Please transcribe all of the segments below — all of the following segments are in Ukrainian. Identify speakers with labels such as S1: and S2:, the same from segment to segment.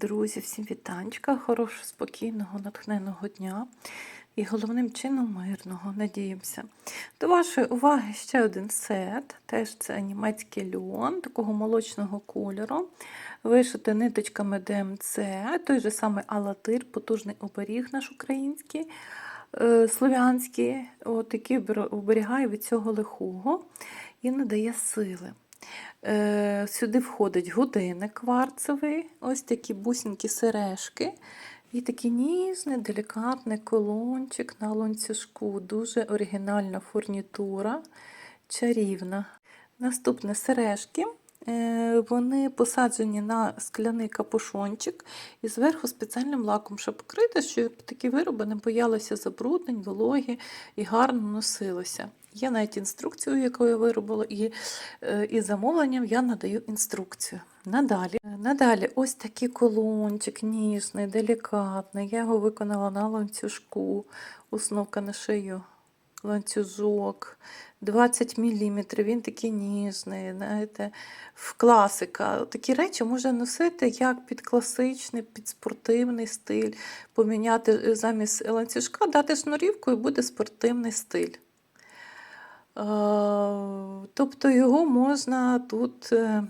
S1: Друзі, всім вітанечка, хорошого, спокійного, натхненого дня і головним чином мирного, надіємося. До вашої уваги ще один сет, теж це німецький льон, такого молочного кольору, вишити ниточками ДМЦ, той же самий Алатир, потужний оберіг наш український, е, слов'янський, який оберігає від цього лихого і надає сили. Е, Сюди входить годинник кварцевий, ось такі бусинки сережки і такий ніжний, делікатний колончик на ланцюжку. Дуже оригінальна фурнітура, чарівна. Наступне сережки. Е, Вони посаджені на скляний капушончик і зверху спеціальним лаком, щоб покрити, щоб такі вироби не боялися забруднень, вологі і гарно носилися. Є навіть інструкцію, яку я виробила, і, е, і замовленням я надаю інструкцію. Надалі, Е, надалі ось такий колончик ніжний, делікатний. Я його виконала на ланцюжку, установка на шию, ланцюжок. 20 мм, він такий ніжний, знаєте, в класика. Такі речі можна носити як під класичний, під спортивний стиль, поміняти е, замість ланцюжка, дати шнурівку і буде спортивний стиль. Е, Тобто його можна тут е,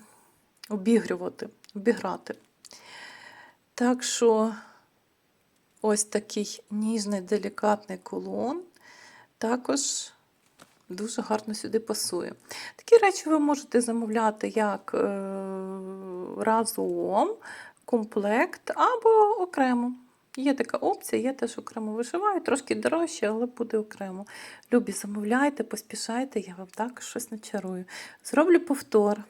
S1: обігрювати, обіграти. Так що ось такий ніжний, делікатний колон також дуже гарно сюди пасує. Такі речі ви можете замовляти як е, разом, комплект або окремо. Є така опція, є теж окремо вишиваю, трошки дорожче, але буде окремо. Любі, замовляйте, поспішайте, я вам також щось начарую. Зроблю повтор.